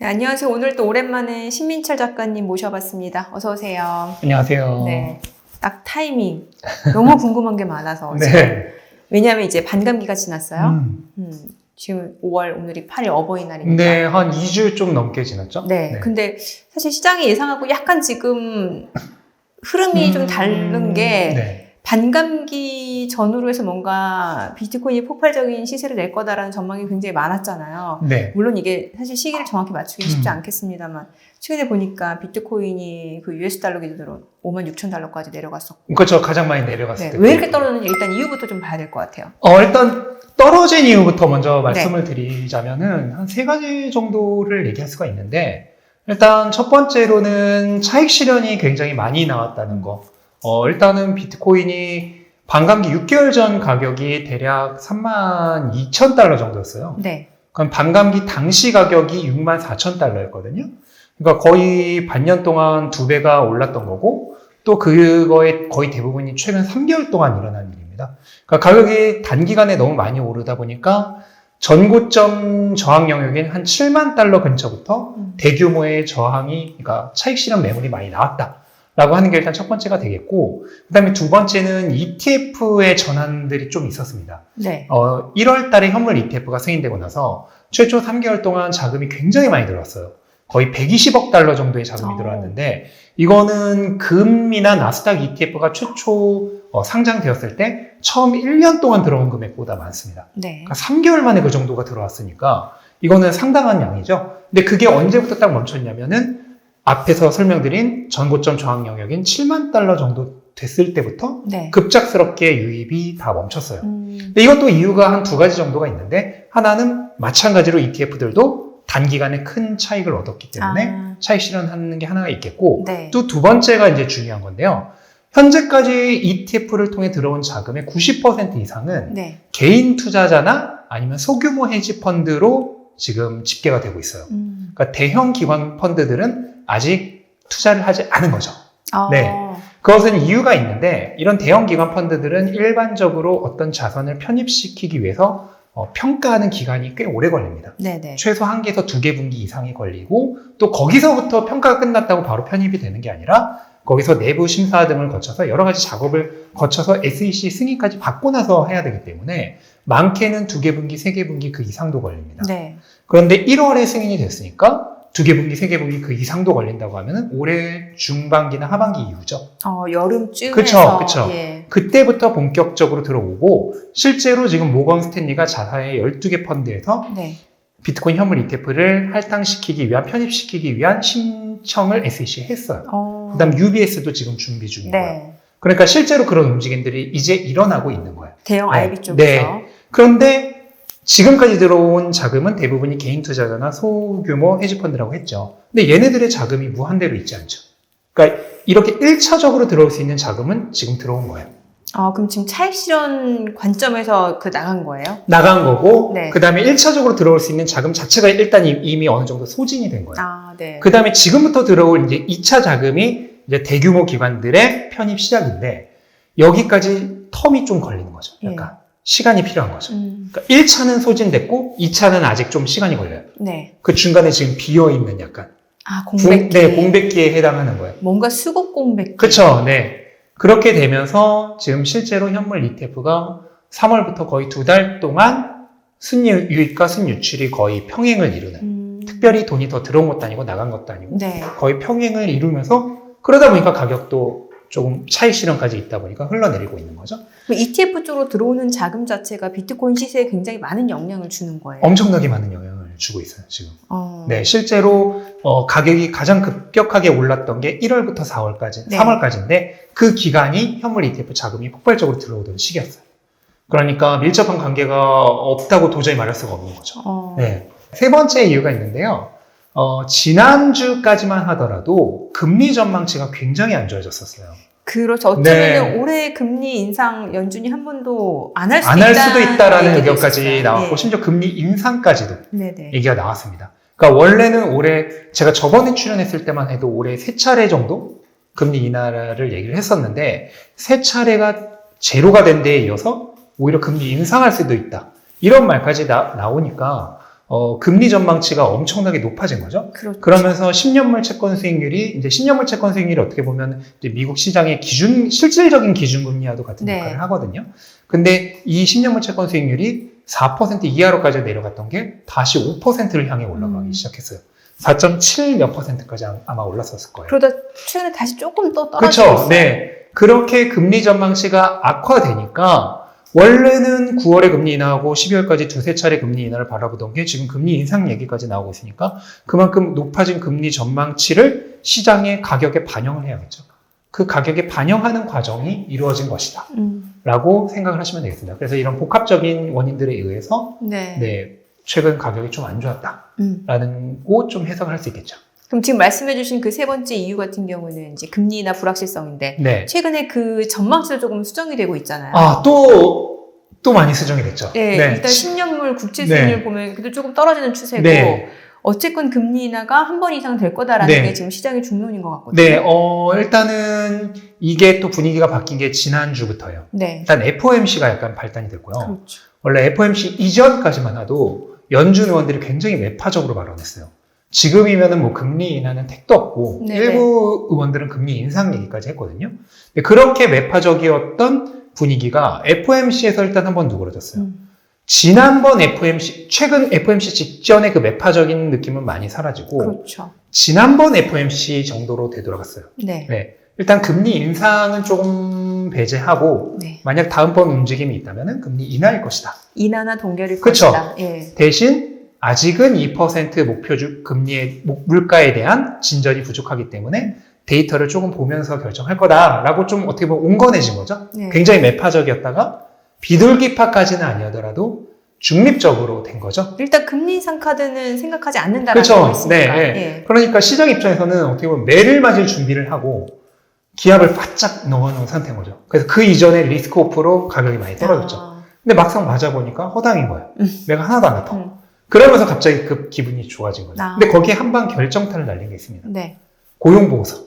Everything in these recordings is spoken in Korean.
네, 안녕하세요. 오늘 또 오랜만에 신민철 작가님 모셔봤습니다. 어서 오세요. 안녕하세요. 네, 딱 타이밍. 너무 궁금한 게 많아서. 지금. 네. 왜냐하면 이제 반감기가 지났어요. 음. 음, 지금 5월 오늘이 8일 어버이날이니까. 네, 한 2주 좀 넘게 지났죠? 네. 근데 사실 시장이 예상하고 약간 지금 흐름이 좀 다른 게 음, 네. 반감기 전후로 해서 뭔가 비트코인이 폭발적인 시세를 낼 거다라는 전망이 굉장히 많았잖아요. 네. 물론 이게 사실 시기를 정확히 맞추기 쉽지 음. 않겠습니다만 최근에 보니까 비트코인이 그 US 달러 기준으로 5만 6천 달러까지 내려갔었고 그렇죠. 가장 많이 내려갔을 네, 때. 왜 이렇게 떨어졌는지 일단 이유부터 좀 봐야 될 것 같아요. 어, 일단 떨어진 이유부터 먼저 네. 말씀을 드리자면은 한 세 가지 정도를 얘기할 수가 있는데 일단 첫 번째로는 차익 실현이 굉장히 많이 나왔다는 거. 어, 일단은 비트코인이 반감기 6개월 전 가격이 대략 3만 2천 달러 정도였어요. 네. 그럼 반감기 당시 가격이 6만 4천 달러였거든요. 그러니까 거의 반년 동안 두 배가 올랐던 거고 또 그거의 거의 대부분이 최근 3개월 동안 일어난 일입니다. 그러니까 가격이 단기간에 너무 많이 오르다 보니까 전고점 저항 영역인 한 7만 달러 근처부터 음. 대규모의 저항이 그러니까 차익 실현 매물이 많이 나왔다. 라고 하는 게 일단 첫 번째가 되겠고, 그 다음에 두 번째는 ETF의 전환들이 좀 있었습니다. 네. 어, 1월 달에 현물 ETF가 승인되고 나서 최초 3개월 동안 자금이 굉장히 많이 들어왔어요. 거의 120억 달러 정도의 자금이 어. 들어왔는데 이거는 금이나 나스닥 ETF가 최초 어, 상장되었을 때 처음 1년 동안 들어온 금액보다 많습니다. 네. 그러니까 3개월 만에 그 정도가 들어왔으니까 이거는 상당한 양이죠. 근데 그게 언제부터 딱 멈췄냐면은 앞에서 설명드린 전고점 저항 영역인 7만 달러 정도 됐을 때부터 네. 급작스럽게 유입이 다 멈췄어요. 음, 근데 이것도 이유가 한 두 가지 정도가 있는데 하나는 마찬가지로 ETF들도 단기간에 큰 차익을 얻었기 때문에 아. 차익 실현하는 게 하나가 있겠고 네. 또두 번째가 이제 중요한 건데요. 현재까지 ETF를 통해 들어온 자금의 90% 이상은 네. 개인 투자자나 아니면 소규모 헤지 펀드로 지금 집계가 되고 있어요. 음. 그러니까 대형 기관 펀드들은 아직 투자를 하지 않은 거죠. 아, 네. 그것은 이유가 있는데 이런 대형 기관 펀드들은 일반적으로 어떤 자산을 편입시키기 위해서 어, 평가하는 기간이 꽤 오래 걸립니다. 네네. 최소 한 개에서 두 개 분기 이상이 걸리고 또 거기서부터 평가가 끝났다고 바로 편입이 되는 게 아니라 거기서 내부 심사 등을 거쳐서 여러 가지 작업을 거쳐서 SEC 승인까지 받고 나서 해야 되기 때문에 많게는 두 개 분기, 세 개 분기 그 이상도 걸립니다. 네. 그런데 1월에 승인이 됐으니까 두 개 분기, 세 개 분기 그 이상도 걸린다고 하면은 올해 중반기나 하반기 이후죠. 어, 여름쯤에서 그쵸, 그쵸. 예. 그때부터 본격적으로 들어오고 실제로 지금 모건 스탠리가 자사의 12개 펀드에서 네. 비트코인 현물 ETF를 할당시키기 위한 편입시키기 위한 신청을 SEC에 했어요. 어. 그다음 UBS도 지금 준비 중이고요. 네. 그러니까 실제로 그런 움직임들이 이제 일어나고 있는 거예요. 대형 네. IB 쪽에서. 네. 그런데 지금까지 들어온 자금은 대부분이 개인 투자자나 소규모 헤지펀드라고 했죠. 근데 얘네들의 자금이 무한대로 있지 않죠. 그러니까 이렇게 1차적으로 들어올 수 있는 자금은 지금 들어온 거예요. 아, 그럼 지금 차익 실현 관점에서 그 나간 거예요? 나간 거고, 네. 그 다음에 1차적으로 들어올 수 있는 자금 자체가 일단 이- 이미 어느 정도 소진이 된 거예요. 아, 네. 그 다음에 지금부터 들어올 이제 2차 자금이 이제 대규모 기관들의 편입 시작인데, 여기까지 텀이 좀 걸리는 거죠. 약간 시간이 필요한 거죠. 음, 그러니까 1차는 소진됐고, 2차는 아직 좀 시간이 걸려요. 네. 그 중간에 지금 비어 있는 약간, 아, 공- 공백기. 네, 공백기에 해당하는 거예요. 뭔가 수급 공백기. 그쵸, 네. 그렇게 되면서 지금 실제로 현물 ETF가 3월부터 거의 두 달 동안 순유익과 순유출이 거의 평행을 이루는 음, 특별히 돈이 더 들어온 것도 아니고 나간 것도 아니고 네. 거의 평행을 이루면서 그러다 보니까 가격도 조금 차익 실현까지 있다 보니까 흘러내리고 있는 거죠. ETF 쪽으로 들어오는 자금 자체가 비트코인 시세에 굉장히 많은 영향을 주는 거예요. 엄청나게 많은 영향을 주고 있어요, 지금. 어. 네, 실제로 어, 가격이 가장 급격하게 올랐던 게 1월부터 4월까지, 네. 3월까지인데 그 기간이 현물 ETF 자금이 폭발적으로 들어오던 시기였어요. 그러니까 밀접한 관계가 없다고 도저히 말할 수가 없는 거죠. 어. 네. 세 번째 이유가 있는데요. 어, 지난주까지만 하더라도 금리 전망치가 굉장히 안 좋아졌었어요. 그렇죠. 어쩌면 네. 올해 금리 인상 연준이 한 번도 안 할 수도 안 할 수도 있다라는 의견까지 있었어요. 나왔고, 네. 심지어 금리 인상까지도 네네. 얘기가 나왔습니다. 그러니까 원래는 올해 제가 저번에 출연했을 때만 해도 올해 세 차례 정도 금리 인하를 얘기를 했었는데 세 차례가 제로가 된 데에 이어서 오히려 금리 인상할 수도 있다. 이런 말까지 나, 나오니까 어, 금리 전망치가 엄청나게 높아진 거죠. 그렇죠. 그러면서 10년물 채권 수익률이 이제 10년물 채권 수익률이 어떻게 보면 이제 미국 시장의 기준 실질적인 기준 금리와도 같은 네. 역할을 하거든요. 근데 이 10년물 채권 수익률이 4% 이하로까지 내려갔던 게 다시 5%를 향해 올라가기 음. 시작했어요. 4.7몇 퍼센트까지 아마 올랐었을 거예요. 그러다 최근에 다시 조금 또 떨어지고 그렇죠. 네. 그렇게 금리 전망치가 악화되니까 원래는 9월에 금리 인하하고 12월까지 두세 차례 금리 인하를 바라보던 게 지금 금리 인상 얘기까지 나오고 있으니까 그만큼 높아진 금리 전망치를 시장의 가격에 반영을 해야겠죠. 그 가격에 반영하는 과정이 이루어진 것이다. 음, 라고 생각을 하시면 되겠습니다. 그래서 이런 복합적인 원인들에 의해서 네. 네, 최근 가격이 좀 안 좋았다 라는 음. 거좀 해석을 할 수 있겠죠. 그럼 지금 말씀해주신 그 세 번째 이유 같은 경우는 이제 금리나 불확실성인데 네. 최근에 그 전망치도 조금 수정이 되고 있잖아요. 아, 또, 또 많이 수정이 됐죠. 네, 일단 10년물 국채 수익률 네. 보면 그래도 조금 떨어지는 추세고 네. 어쨌건 금리 인하가 한 번 이상 될 거다라는 네. 게 지금 시장의 중론인 것 같거든요. 네, 어, 일단은 이게 또 분위기가 바뀐 게 지난주부터예요. 네. 일단 FOMC가 약간 발단이 됐고요. 그렇죠. 원래 FOMC 이전까지만 해도 연준 의원들이 굉장히 매파적으로 발언했어요. 지금이면은 뭐 금리 인하는 택도 없고 네네. 일부 의원들은 금리 인상 얘기까지 했거든요. 근데 그렇게 매파적이었던 분위기가 FOMC에서 일단 한번 누그러졌어요. 음. 지난번 FOMC, 최근 FOMC 직전의 그 매파적인 느낌은 많이 사라지고 그렇죠. 지난번 FOMC 정도로 되돌아갔어요. 네. 네. 일단 금리 인상은 조금 배제하고 네. 만약 다음번 움직임이 있다면 금리 인하일 것이다. 인하나 동결일 그쵸. 것이다. 예. 대신 아직은 2% 목표주 금리의 목- 물가에 대한 진전이 부족하기 때문에 데이터를 조금 보면서 결정할 거다라고 좀 어떻게 보면 온건해진 거죠. 네. 굉장히 매파적이었다가 비둘기파까지는 아니더라도 중립적으로 된 거죠. 일단 금리 인상 카드는 생각하지 않는다라고 그쵸. 했으니까. 네, 예. 그러니까 시장 입장에서는 어떻게 보면 매를 맞을 준비를 하고 기압을 바짝 넣어놓은 상태인 거죠. 그래서 그 이전에 리스크 오프로 가격이 많이 떨어졌죠. 아, 근데 막상 맞아보니까 허당인 거예요. 음. 매가 하나도 안 아파. 음. 그러면서 갑자기 그 기분이 좋아진 거죠. 아. 근데 거기에 한방 결정타를 날린 게 있습니다. 네. 고용보고서.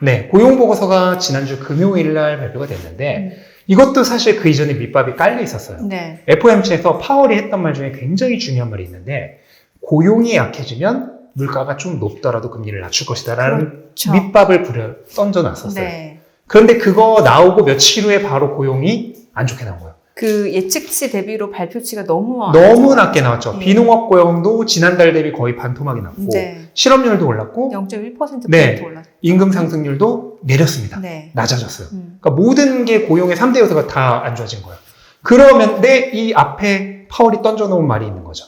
네, 고용보고서가 지난주 금요일 날 발표가 됐는데 음. 이것도 사실 그 이전에 밑밥이 깔려 있었어요. 네. FOMC에서 파월이 했던 말 중에 굉장히 중요한 말이 있는데 고용이 약해지면 물가가 좀 높더라도 금리를 낮출 것이다라는 그렇죠. 밑밥을 부려 던져 놨었어요. 네. 그런데 그거 나오고 며칠 후에 바로 고용이 안 좋게 나온 거예요. 그 예측치 대비로 발표치가 너무 안 너무. 낮게 나왔죠. 네. 비농업 고용도 지난달 대비 거의 반토막이 났고 네. 실업률도 올랐고 0.1% 네. 올랐. 임금 상승률도 내렸습니다. 네. 낮아졌어요. 음. 그러니까 모든 게 고용의 3대 요소가 다 안 좋아진 거예요. 그러면 내이 앞에 파월이 던져놓은 말이 있는 거죠.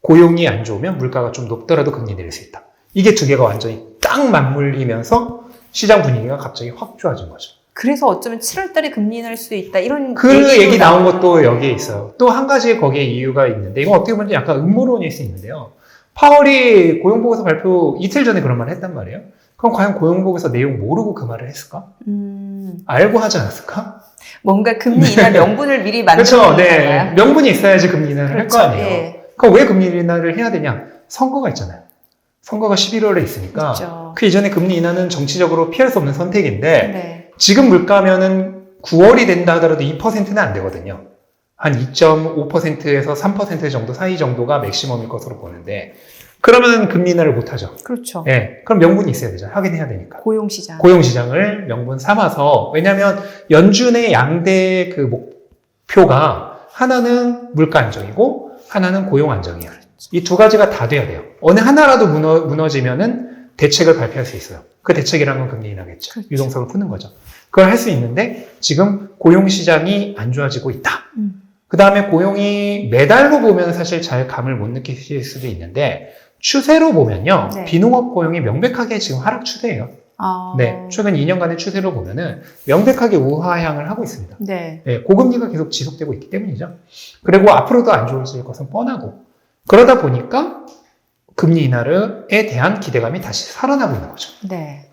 고용이 안 좋으면 물가가 좀 높더라도 금리 내릴 수 있다. 이게 두 개가 완전히 딱 맞물리면서 시장 분위기가 갑자기 확 좋아진 거죠. 그래서 어쩌면 7월달에 금리 인하할 수도 있다 이런 그 얘기 나온. 것도 여기에 있어요. 또 한 가지 거기에 이유가 있는데 이건 어떻게 보면 약간 음모론일 수 있는데요. 파월이 고용보고서 발표 이틀 전에 그런 말을 했단 말이에요. 그럼 과연 고용보고서 내용 모르고 그 말을 했을까? 음, 알고 하지 않았을까? 뭔가 금리 인하 명분을 미리 그렇죠. 만들어 네. 놓은 명분이 있어야지 금리 인하를 할거 그렇죠. 아니에요. 예. 그럼 왜 금리 인하를 해야 되냐? 선거가 있잖아요. 선거가 11월에 있으니까 그렇죠. 그 이전에 금리 인하는 정치적으로 피할 수 없는 선택인데 네. 지금 물가면은 9월이 된다 하더라도 2%는 안 되거든요. 한 2.5%에서 3% 정도 사이 정도가 맥시멈일 것으로 보는데 그러면 금리 인하를 못 하죠. 그렇죠. 예. 그럼 명분이 있어야 되죠. 하긴 해야 되니까. 고용 시장. 고용 시장을 명분 삼아서 왜냐하면 연준의 양대 그 목표가 하나는 물가 안정이고 하나는 고용 안정이에요. 이두 가지가 다 돼야 돼요. 어느 하나라도 무너, 무너지면은 대책을 발표할 수 있어요. 그 대책이란 건 금리 인하겠죠. 그렇죠. 유동성을 푸는 거죠. 그걸 할 수 있는데 지금 고용 시장이 안 좋아지고 있다. 음. 그 다음에 고용이 매달로 보면 사실 잘 감을 못 느끼실 수도 있는데 추세로 보면요. 네. 비농업 고용이 명백하게 지금 하락 추세예요. 아, 네, 최근 2년간의 추세로 보면은 명백하게 우하향을 하고 있습니다. 네. 네, 고금리가 계속 지속되고 있기 때문이죠. 그리고 앞으로도 안 좋아질 것은 뻔하고 그러다 보니까 금리 인하에 대한 기대감이 다시 살아나고 있는 거죠. 네.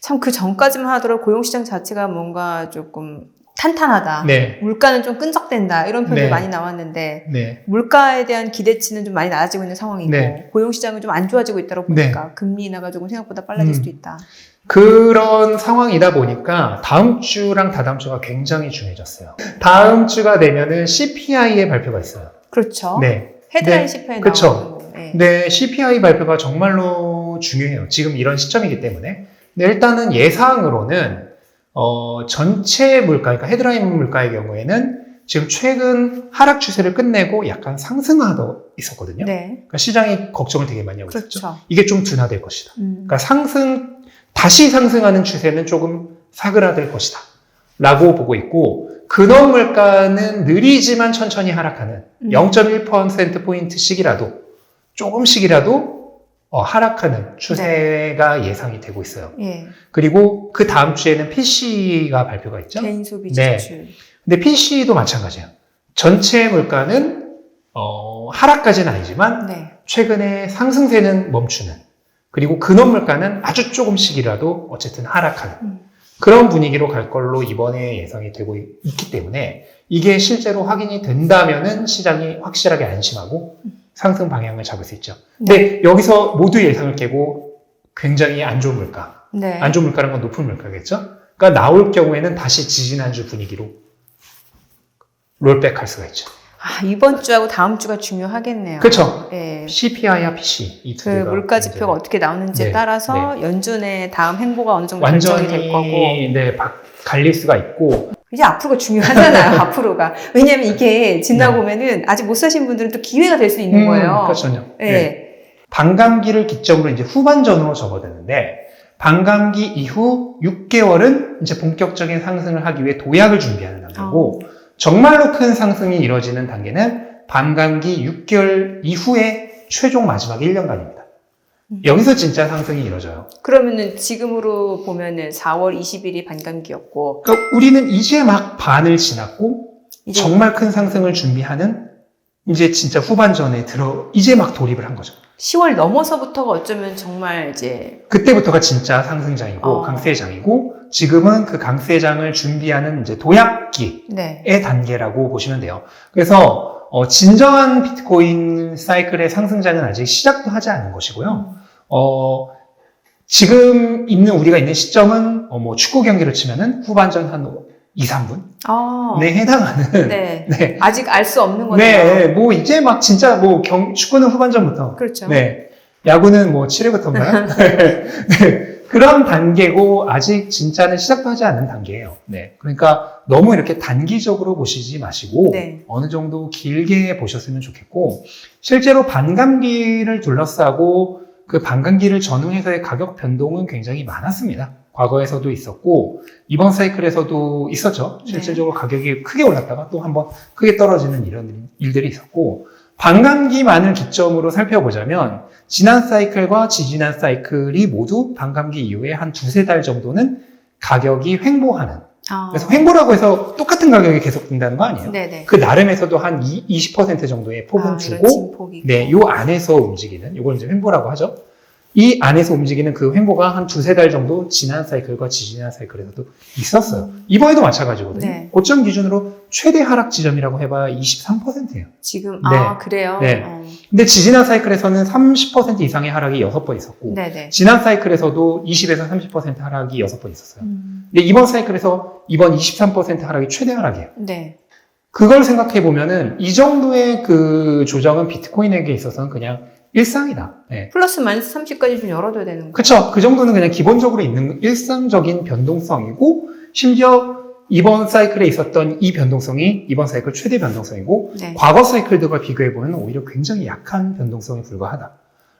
참 그 전까지만 하더라도 고용 시장 자체가 뭔가 조금 탄탄하다. 네, 물가는 좀 끈적댄다. 이런 표현이 네. 많이 나왔는데 네, 물가에 대한 기대치는 좀 많이 낮아지고 있는 상황이고 네. 고용 시장은 좀 안 좋아지고 있다고 보니까 금리 인하가 조금 생각보다 빨라질 음. 수도 있다. 그런 상황이다 보니까 다음 주랑 다다음 주가 굉장히 중요해졌어요. 다음 주가 되면은 CPI의 발표가 있어요. 그렇죠. 네. 헤드라인 네, CPI. 나오는 거. 네. 근데 CPI 발표가 정말로 중요해요. 지금 이런 시점이기 때문에. 근데 일단은 예상으로는 어, 전체 물가, 그러니까 헤드라인 물가의 경우에는 지금 최근 하락 추세를 끝내고 약간 상승하고 있었거든요. 네. 그러니까 시장이 걱정을 되게 많이 하고 있었죠. 그렇죠. 이게 좀 둔화될 것이다. 음. 그러니까 상승, 다시 상승하는 추세는 조금 사그라들 것이다. 라고 보고 있고, 근원 물가는 느리지만 천천히 하락하는 음. 0.1%포인트씩이라도, 조금씩이라도 어, 하락하는 추세가 예상이 되고 있어요. 예. 그리고 그 다음 주에는 PC가 발표가 있죠. 개인 소비 네. 지출. 근데 PC도 마찬가지예요. 전체 물가는 어, 하락까지는 아니지만 네. 최근에 상승세는 멈추는 그리고 근원 물가는 아주 조금씩이라도 어쨌든 하락하는 음. 그런 분위기로 갈 걸로 이번에 예상이 되고 있- 있기 때문에 이게 실제로 확인이 된다면은 시장이 확실하게 안심하고 상승 방향을 잡을 수 있죠. 근데 여기서 모두 예상을 깨고 굉장히 안 좋은 물가, 네. 안 좋은 물가라는 건 높은 물가겠죠. 그러니까 나올 경우에는 다시 지지난주 분위기로 롤백할 수가 있죠. 아, 이번 주하고 다음 주가 중요하겠네요. 그렇죠. 예. CPI와 PC 이두그 개가 물가 지표가 어떻게 나오는지에 네, 따라서 연준의 다음 행보가 어느 정도 완전히 결정이 될 거고 네, 바- 갈릴 수가 있고 이제 앞으로가 중요하잖아요. 앞으로가 왜냐하면 이게 지나보면은 아직 못 사신 분들은 또 기회가 될 수 있는 음, 거예요. 그렇죠. 예. 네. 반감기를 기점으로 이제 후반전으로 접어드는데 반감기 이후 6개월은 이제 본격적인 상승을 하기 위해 도약을 준비하는 단계고 정말로 큰 상승이 이뤄지는 단계는 반감기 6개월 이후에 최종 마지막 1년간입니다. 음. 여기서 진짜 상승이 이뤄져요. 그러면은 지금으로 보면은 4월 20일이 반감기였고 그러니까 우리는 이제 막 반을 지났고 이제 정말 큰 상승을 준비하는 이제 진짜 후반전에 들어 이제 막 돌입을 한 거죠. 10월 넘어서부터가 어쩌면 정말 이제 그때부터가 진짜 상승장이고 어. 강세장이고 지금은 그 강세장을 준비하는 이제 도약기의 네. 단계라고 보시면 돼요. 그래서 어, 진정한 비트코인 사이클의 상승장은 아직 시작도 하지 않은 것이고요. 어, 지금 있는 우리가 있는 시점은 어, 뭐 축구 경기를 치면은 후반전 한 2, 3분에 아, 해당하는 네. 네. 아직 알 수 없는 거네요. 네, 뭐 이제 막 진짜 뭐 경, 축구는 후반전부터 그렇죠. 네. 야구는 뭐 7회부터인가요? 네. 그런 단계고 아직 진짜는 시작도 하지 않은 단계예요. 네. 그러니까 너무 이렇게 단기적으로 보시지 마시고 네. 어느 정도 길게 보셨으면 좋겠고 실제로 반감기를 둘러싸고 그 반감기를 전후해서의 가격 변동은 굉장히 많았습니다. 과거에서도 있었고 이번 사이클에서도 있었죠. 네. 실질적으로 가격이 크게 올랐다가 또 한번 크게 떨어지는 이런 일들이 있었고 반감기만을 기점으로 살펴보자면 지난 사이클과 지지난 사이클이 모두 반감기 이후에 한 두세 달 정도는 가격이 횡보하는 아. 그래서 횡보라고 해서 똑같은 가격이 계속 된다는 거 아니에요. 네네. 그 나름에서도 한 20% 정도의 폭은 아, 이런 주고 진폭이. 네, 요 안에서 움직이는 요걸 이제 횡보라고 하죠. 이 안에서 움직이는 그 횡보가 한 두세 달 정도 지난 사이클과 지지난 사이클에서도 있었어요. 이번에도 마찬가지거든요. 네. 고점 기준으로 최대 하락 지점이라고 해봐야 23%예요. 지금 네. 아 그래요. 네. 어. 근데 지지난 사이클에서는 30% 이상의 하락이 6번 있었고 네네. 지난 사이클에서도 20에서 30% 하락이 6번 있었어요. 음. 근데 이번 사이클에서 이번 23% 하락이 최대 하락이에요. 네. 그걸 생각해 보면은 이 정도의 그 조정은 비트코인에게 있어서는 그냥 일상이다. 네. 플러스 마이너스 30까지 좀 열어둬야 되는 거. 그쵸. 그 정도는 그냥 기본적으로 있는 일상적인 변동성이고, 심지어 이번 사이클에 있었던 이 변동성이 이번 사이클 최대 변동성이고, 네. 과거 사이클들과 비교해보면 오히려 굉장히 약한 변동성에 불과하다.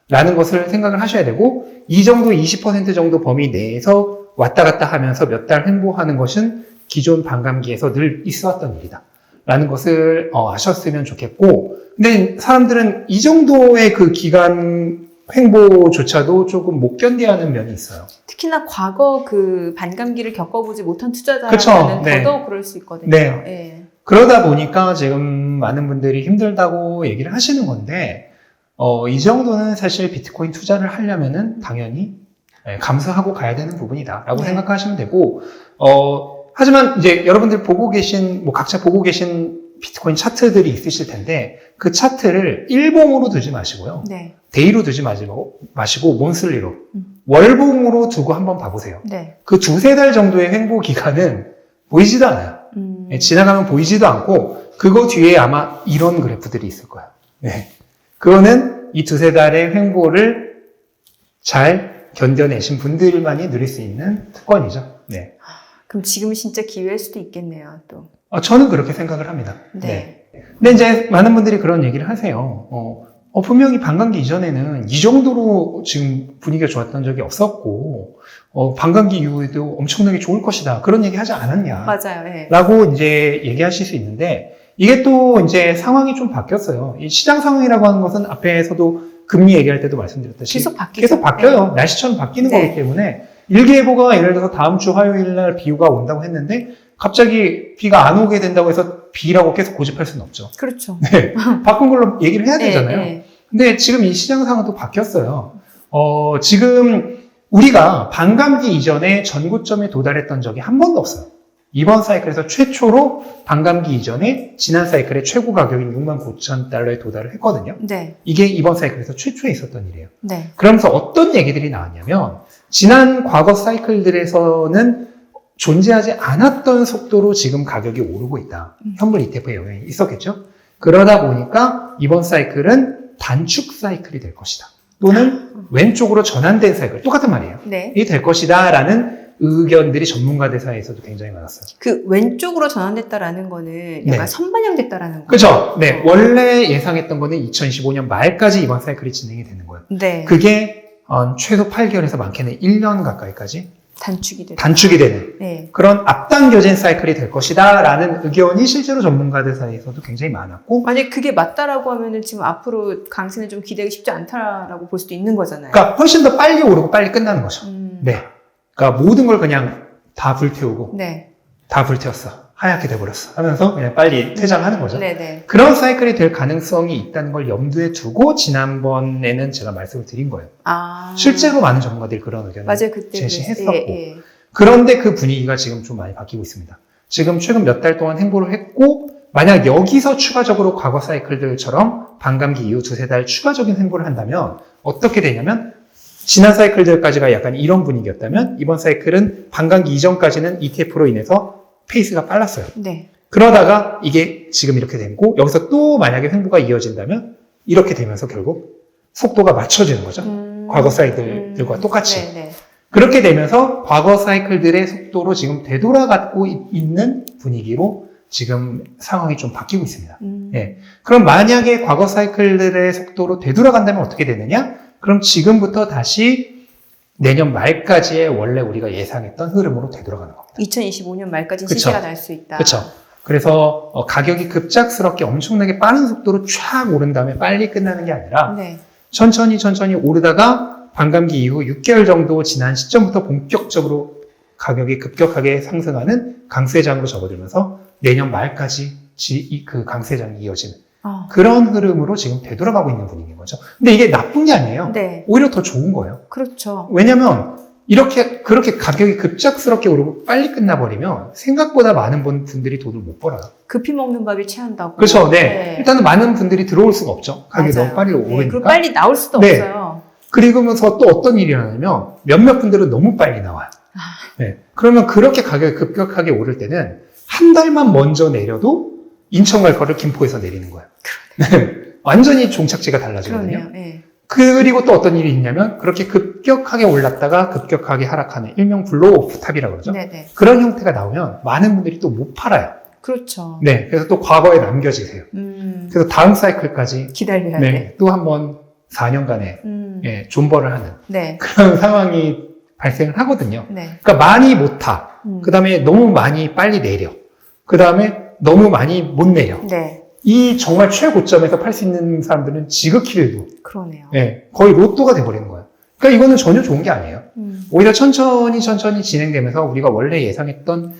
라는 것을 생각을 하셔야 되고, 이 정도 20% 정도 범위 내에서 왔다 갔다 하면서 몇달 횡보하는 것은 기존 반감기에서 늘 있어왔던 일이다. 라는 것을 어, 아셨으면 좋겠고, 근데 사람들은 이 정도의 그 기간 횡보조차도 조금 못 견뎌하는 면이 있어요. 특히나 과거 그 반감기를 겪어보지 못한. 투자자라면 네. 더더욱 그럴 수 있거든요. 네. 예. 그러다 보니까 지금 많은 분들이 힘들다고 얘기를 하시는 건데, 어, 이 정도는 사실 비트코인 투자를 하려면은 당연히 예, 감수하고 가야 되는 부분이다라고 네. 생각하시면 되고, 어, 하지만 이제 여러분들 보고 계신, 뭐 각자 보고 계신 비트코인 차트들이 있으실 텐데, 그 차트를 일봉으로 두지 마시고요. 네. 데이로 두지 마시고, 마시고 몬슬리로, 음. 월봉으로 두고 한번 봐보세요. 네. 그 두세 달 정도의 횡보 기간은 보이지도 않아요. 음. 예, 지나가면 보이지도 않고 그거 뒤에 아마 이런 그래프들이 있을 거예요. 네. 그거는 이 두세 달의 횡보를 잘 견뎌내신 분들만이 누릴 수 있는 특권이죠. 네. 그럼 지금 진짜 기회일 수도 있겠네요, 또. 어, 저는 그렇게 생각을 합니다. 네. 근데 이제 많은 분들이 그런 얘기를 하세요. 어, 어, 분명히 반감기 이전에는 이 정도로 지금 분위기가 좋았던 적이 없었고, 어, 반감기 이후에도 엄청나게 좋을 것이다. 그런 얘기 하지 않았냐. 맞아요, 예. 라고 이제 얘기하실 수 있는데, 이게 또 이제 상황이 좀 바뀌었어요. 이 시장 상황이라고 하는 것은 앞에서도 금리 얘기할 때도 말씀드렸듯이 계속 바뀌죠. 계속 바뀌어요. 날씨처럼 바뀌는 네. 거기 때문에 일기예보가 예를 들어서 다음 주 화요일 날 비가 온다고 했는데 갑자기 비가 안 오게 된다고 해서 비라고 계속 고집할 수는 없죠. 그렇죠. 네. 바꾼 걸로 얘기를 해야 되잖아요. 예, 예. 근데 지금 이 시장 상황도 바뀌었어요. 어, 지금 우리가 반감기 이전에 전고점에 도달했던 적이 한 번도 없어요. 이번 사이클에서 최초로 반감기 이전에 지난 사이클의 최고 가격인 6만 9천 달러에 도달을 했거든요. 네, 이게 이번 사이클에서 최초에 있었던 일이에요. 네. 그러면서 어떤 얘기들이 나왔냐면 지난 과거 사이클들에서는 존재하지 않았던 속도로 지금 가격이 오르고 있다. 음. 현물 ETF의 영향이 있었겠죠. 그러다 보니까 이번 사이클은 단축 사이클이 될 것이다. 또는 왼쪽으로 전환된 사이클 똑같은 말이에요. 네. 이 될 것이다 라는 의견들이 전문가들 사이에서도 굉장히 많았어요. 그 왼쪽으로 전환됐다라는 거는 약간 네. 선반영됐다라는 거. 그죠? 네. 원래 예상했던 거는 2025년 말까지 이번 사이클이 진행이 되는 거예요. 네. 그게 어, 최소 8개월에서 많게는 1년 가까이까지 단축이 됐다. 단축이 되는 네. 그런 앞당겨진 사이클이 될 것이다 라는 의견이 실제로 전문가들 사이에서도 굉장히 많았고 만약 그게 맞다라고 하면은 지금 앞으로 강세는 좀 기대하기 쉽지 않다라고 볼 수도 있는 거잖아요. 그러니까 훨씬 더 빨리 오르고 빨리 끝나는 거죠. 음. 네. 그러니까 모든 걸 그냥 다 불태우고 네. 다 불태웠어. 하얗게 돼버렸어. 하면서 그냥 빨리 퇴장하는 거죠. 네, 네. 그런 사이클이 될 가능성이 있다는 걸 염두에 두고 지난번에는 제가 말씀을 드린 거예요. 아. 실제로 많은 전문가들이 그런 의견을 맞아요. 그때 제시했었고. 그랬- 예, 예. 그런데 그 분위기가 지금 좀 많이 바뀌고 있습니다. 지금 최근 몇 달 동안 행보를 했고, 만약 여기서 추가적으로 과거 사이클들처럼 반감기 이후 두세 달 추가적인 행보를 한다면 어떻게 되냐면 지난 사이클들까지가 약간 이런 분위기였다면 이번 사이클은 반감기 이전까지는 ETF로 인해서 페이스가 빨랐어요. 네. 그러다가 이게 지금 이렇게 되고 여기서 또 만약에 횡보가 이어진다면 이렇게 되면서 결국 속도가 맞춰지는 거죠. 음. 과거 사이클들과 똑같이. 네, 네. 그렇게 되면서 과거 사이클들의 속도로 지금 되돌아가고 있- 있는 분위기로 지금 상황이 좀 바뀌고 있습니다. 음. 예. 그럼 만약에 과거 사이클들의 속도로 되돌아간다면 어떻게 되느냐? 그럼 지금부터 다시 내년 말까지의 원래 우리가 예상했던 흐름으로 되돌아가는 겁니다. 2025년 말까지 그쵸. 시세가 날 수 있다. 그렇죠. 그래서 어, 가격이 급작스럽게 엄청나게 빠른 속도로 쫙 오른 다음에 빨리 끝나는 게 아니라 네. 천천히 천천히 오르다가 반감기 이후 6개월 정도 지난 시점부터 본격적으로 가격이 급격하게 상승하는 강세장으로 접어들면서 내년 말까지 지- 이- 그 강세장이 이어지는 어. 그런 흐름으로 지금 되돌아가고 있는 분위기인 거죠. 근데 이게 나쁜 게 아니에요. 네. 오히려 더 좋은 거예요. 그렇죠. 왜냐면 이렇게 그렇게 가격이 급작스럽게 오르고 빨리 끝나버리면 생각보다 많은 분- 분들이 돈을 못 벌어요. 급히 먹는 밥이 취한다고. 그렇죠. 네. 일단은 많은 분들이 들어올 수가 없죠. 가격이 맞아요. 너무 빨리 네, 오르니까. 그리고 빨리 나올 수도 네. 없어요. 그리고면서 또 어떤 일이 일어나냐면 몇몇 분들은 너무 빨리 나와요. 아. 네. 그러면 그렇게 가격이 급격하게 오를 때는 한 달만 먼저 내려도 인천 갈 거를 김포에서 내리는 거예요. 네. 완전히 종착지가 달라지거든요. 그러네요. 네. 그리고 또 어떤 일이 있냐면 그렇게 급격하게 올랐다가 급격하게 하락하는 일명 블로우오프 탑이라고 그러죠. 네, 네. 그런 형태가 나오면 많은 분들이 또 못 팔아요. 그렇죠. 네. 그래서 또 과거에 남겨지세요. 음. 그래서 다음 사이클까지 기다려야 돼. 네. 또한 번 4년간의 음. 예, 존버를 하는 네. 그런 상황이 발생을 하거든요. 네. 그러니까 많이 못 타. 음. 그 다음에 너무 많이 빨리 내려. 그 다음에 너무 많이 못 내려. 네. 이 정말 최고점에서 팔 수 있는 사람들은 지극히 일부. 그러네요. 예, 거의 로또가 돼버리는 거예요. 그러니까 이거는 전혀 좋은 게 아니에요. 음. 오히려 천천히 천천히 진행되면서 우리가 원래 예상했던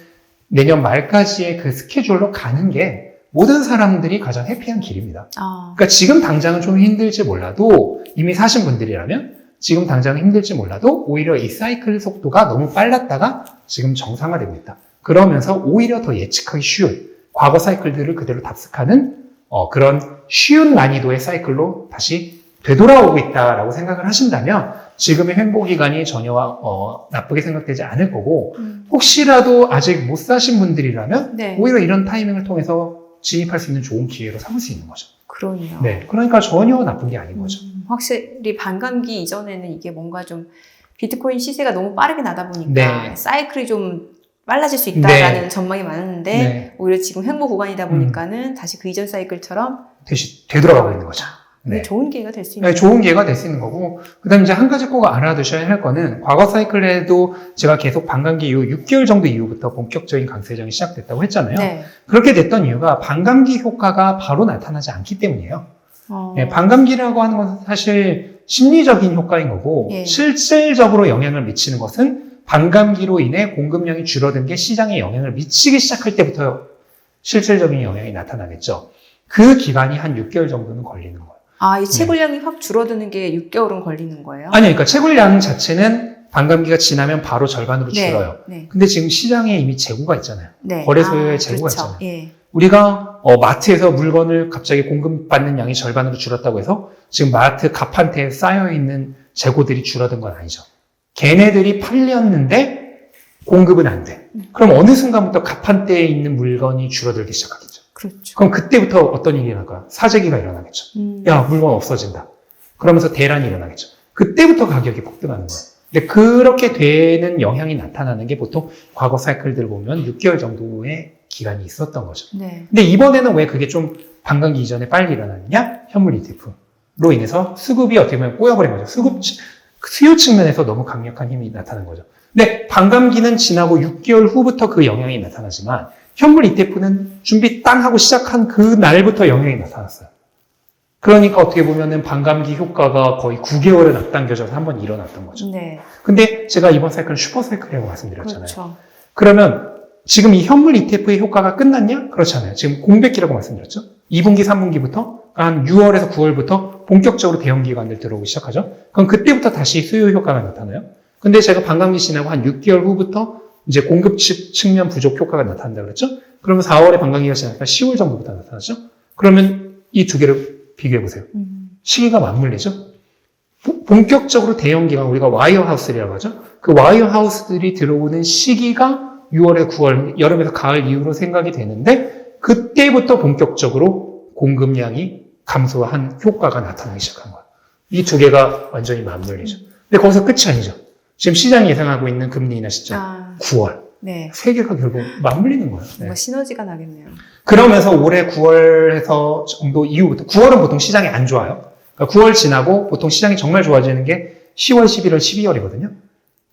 내년 말까지의 그 스케줄로 가는 게 모든 사람들이 가장 해피한 길입니다. 아. 그러니까 지금 당장은 좀 힘들지 몰라도 이미 사신 분들이라면 지금 당장은 힘들지 몰라도 오히려 이 사이클 속도가 너무 빨랐다가 지금 정상화되고 있다. 그러면서 오히려 더 예측하기 쉬운 과거 사이클들을 그대로 답습하는 어, 그런 쉬운 난이도의 사이클로 다시 되돌아오고 있다라고 생각을 하신다면 지금의 횡보 기간이 전혀 어, 나쁘게 생각되지 않을 거고 음. 혹시라도 아직 못 사신 분들이라면 네. 오히려 이런 타이밍을 통해서 진입할 수 있는 좋은 기회로 삼을 수 있는 거죠. 그러네요. 네, 그러니까 전혀 나쁜 게 아닌 거죠. 음, 확실히 반감기 이전에는 이게 뭔가 좀 비트코인 시세가 너무 빠르게 나다 보니까 네. 사이클이 좀 빨라질 수 있다라는 네. 전망이 많았는데 네, 오히려 지금 횡보 구간이다 음. 보니까는 다시 그 이전 사이클처럼 대신 되돌아가고 있는 거죠. 이게 네. 좋은 기회가 될 수 있는 네, 좋은 기회가 될 수 있는 거고, 그 다음에 이제 한 가지 꼭 알아두셔야 할 거는, 과거 사이클에도 제가 계속 반감기 이후 6개월 정도 이후부터 본격적인 강세장이 시작됐다고 했잖아요. 네. 그렇게 됐던 이유가 반감기 효과가 바로 나타나지 않기 때문이에요. 어, 네, 반감기라고 하는 것은 사실 심리적인 효과인 거고, 예. 실질적으로 영향을 미치는 것은 반감기로 인해 공급량이 줄어든 게 시장에 영향을 미치기 시작할 때부터 실질적인 영향이 나타나겠죠. 그 기간이 한 6개월 정도는 걸리는 거예요. 아, 이 채굴량이 확 줄어드는 게 6개월은 걸리는 거예요? 아니, 그러니까 채굴량 자체는 반감기가 지나면 바로 절반으로 네. 줄어요. 네. 근데 지금 시장에 이미 재고가 있잖아요. 네. 거래소에 아, 재고가 그렇죠. 있잖아요. 예. 우리가 어, 마트에서 물건을 갑자기 공급받는 양이 절반으로 줄었다고 해서 지금 마트 갑판대에 쌓여 있는 재고들이 줄어든 건 아니죠. 걔네들이 팔렸는데 공급은 안 돼. 그럼 어느 순간부터 갑판대에 있는 물건이 줄어들기 시작하겠죠. 그렇죠. 그럼 그때부터 어떤 일이 일어날까요? 사재기가 일어나겠죠. 음. 야, 물건 없어진다. 그러면서 대란이 일어나겠죠. 그때부터 가격이 폭등하는 거예요. 근데 그렇게 되는 영향이 나타나는 게 보통 과거 사이클들 보면 6개월 정도의 기간이 있었던 거죠. 네. 근데 이번에는 왜 그게 좀 반감기 이전에 빨리 일어나느냐? 현물 ETF로 인해서 수급이 어떻게 보면 꼬여버린 거죠. 수급, 측- 수요 측면에서 너무 강력한 힘이 나타난 거죠. 근데 반감기는 지나고 6개월 후부터 그 영향이 나타나지만 현물 ETF는 준비 땅 하고 시작한 그 날부터 영향이 나타났어요. 그러니까 어떻게 보면은 반감기 효과가 거의 9개월은 앞당겨져서 한 번 일어났던 거죠. 네. 근데 제가 이번 사이클은 슈퍼 사이클이라고 말씀드렸잖아요. 그렇죠. 그러면 지금 이 현물 ETF의 효과가 끝났냐? 그렇잖아요. 지금 공백기라고 말씀드렸죠. 2분기, 3분기부터 한 6월에서 9월부터 본격적으로 대형 기관들 들어오기 시작하죠. 그럼 그때부터 다시 수요 효과가 나타나요. 근데 제가 반감기 지나고 한 6개월 후부터 이제 공급 측- 측면 부족 효과가 나타난다 그랬죠. 그러면 4월에 반감기가 지나니까 10월 정도부터 나타나죠. 그러면 이 두 개를 비교해 보세요. 음. 시기가 맞물리죠. 보- 본격적으로 대형 기관 우리가 와이어 하우스라고 하죠. 그 와이어 하우스들이 들어오는 시기가 6월에 9월 여름에서 가을 이후로 생각이 되는데 그때부터 본격적으로 공급량이 감소한 효과가 나타나기 시작한 거예요. 이 두 개가 완전히 맞물리죠. 근데 거기서 끝이 아니죠. 지금 시장이 예상하고 있는 금리 인하 시점 아, 9월 네. 세 개가 결국 맞물리는 거예요. 네. 뭔가 시너지가 나겠네요. 그러면서 올해 9월에서 정도 이후부터 9월은 보통 시장이 안 좋아요. 그러니까 9월 지나고 보통 시장이 정말 좋아지는 게 10월, 11월, 12월이거든요.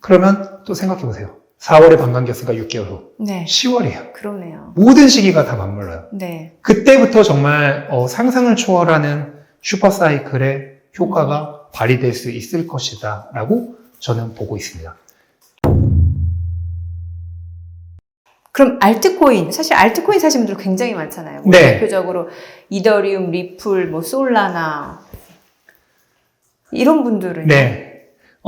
그러면 또 생각해 보세요. 4월에 반감기였으니까 6개월 후. 네. 10월이에요. 그러네요. 모든 시기가 다 맞물려요. 네. 그때부터 정말 어, 상상을 초월하는 슈퍼사이클의 효과가 발휘될 수 있을 것이다 라고 저는 보고 있습니다. 그럼 알트코인, 사실 알트코인 사시는 분들 굉장히 많잖아요. 뭐 네. 대표적으로 이더리움, 리플, 뭐 솔라나 이런 분들은 네.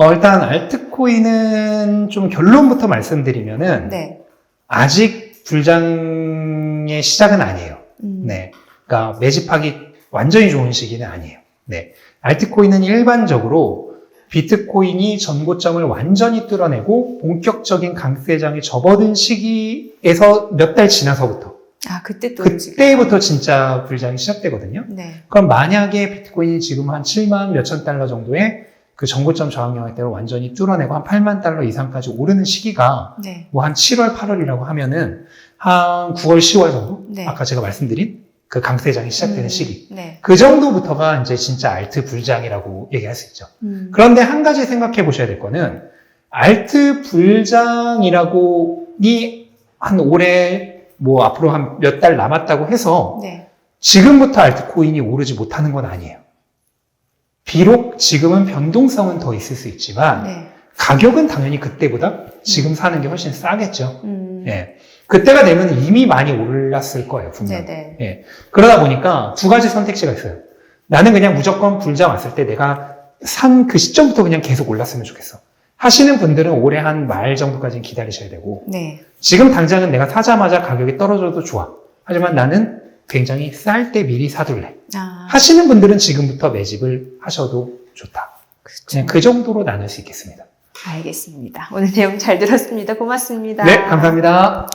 어, 일단 알트코인은 좀 결론부터 말씀드리면은 네. 아직 불장의 시작은 아니에요. 음. 네. 그러니까 매집하기 완전히 좋은 시기는 아니에요. 네. 알트코인은 일반적으로 비트코인이 전고점을 완전히 뚫어내고 본격적인 강세장에 접어든 시기에서 몇 달 지나서부터 아 그때 또. 그때부터 진짜 불장이 시작되거든요. 네. 그럼 만약에 비트코인이 지금 한 7만 몇천 달러 정도의 그 전고점 저항 영역대를 완전히 뚫어내고 한 8만 달러 이상까지 오르는 시기가 네. 뭐한 7월, 8월이라고 하면은 한 9월, 10월 정도? 네. 아까 제가 말씀드린 그 강세장이 시작되는 음, 시기. 네. 그 정도부터가 이제 진짜 알트 불장이라고 얘기할 수 있죠. 음. 그런데 한 가지 생각해 보셔야 될 거는 알트 불장이라고니 한 올해 뭐 앞으로 한 몇 달 남았다고 해서 네. 지금부터 알트코인이 오르지 못하는 건 아니에요. 비록 지금은 변동성은 더 있을 수 있지만 네. 가격은 당연히 그때보다 지금 사는 게 훨씬 싸겠죠. 음. 예. 그때가 되면 이미 많이 올랐을 거예요, 분명. 네네. 예. 그러다 보니까 두 가지 선택지가 있어요. 나는 그냥 무조건 불장 왔을 때 내가 산 그 시점부터 그냥 계속 올랐으면 좋겠어. 하시는 분들은 올해 한 말 정도까지는 기다리셔야 되고, 네. 지금 당장은 내가 사자마자 가격이 떨어져도 좋아. 하지만 나는 굉장히 쌀 때 미리 사둘래. 아. 하시는 분들은 지금부터 매집을 하셔도 좋다. 그냥 그 정도로 나눌 수 있겠습니다. 알겠습니다. 오늘 내용 잘 들었습니다. 고맙습니다. 네, 감사합니다.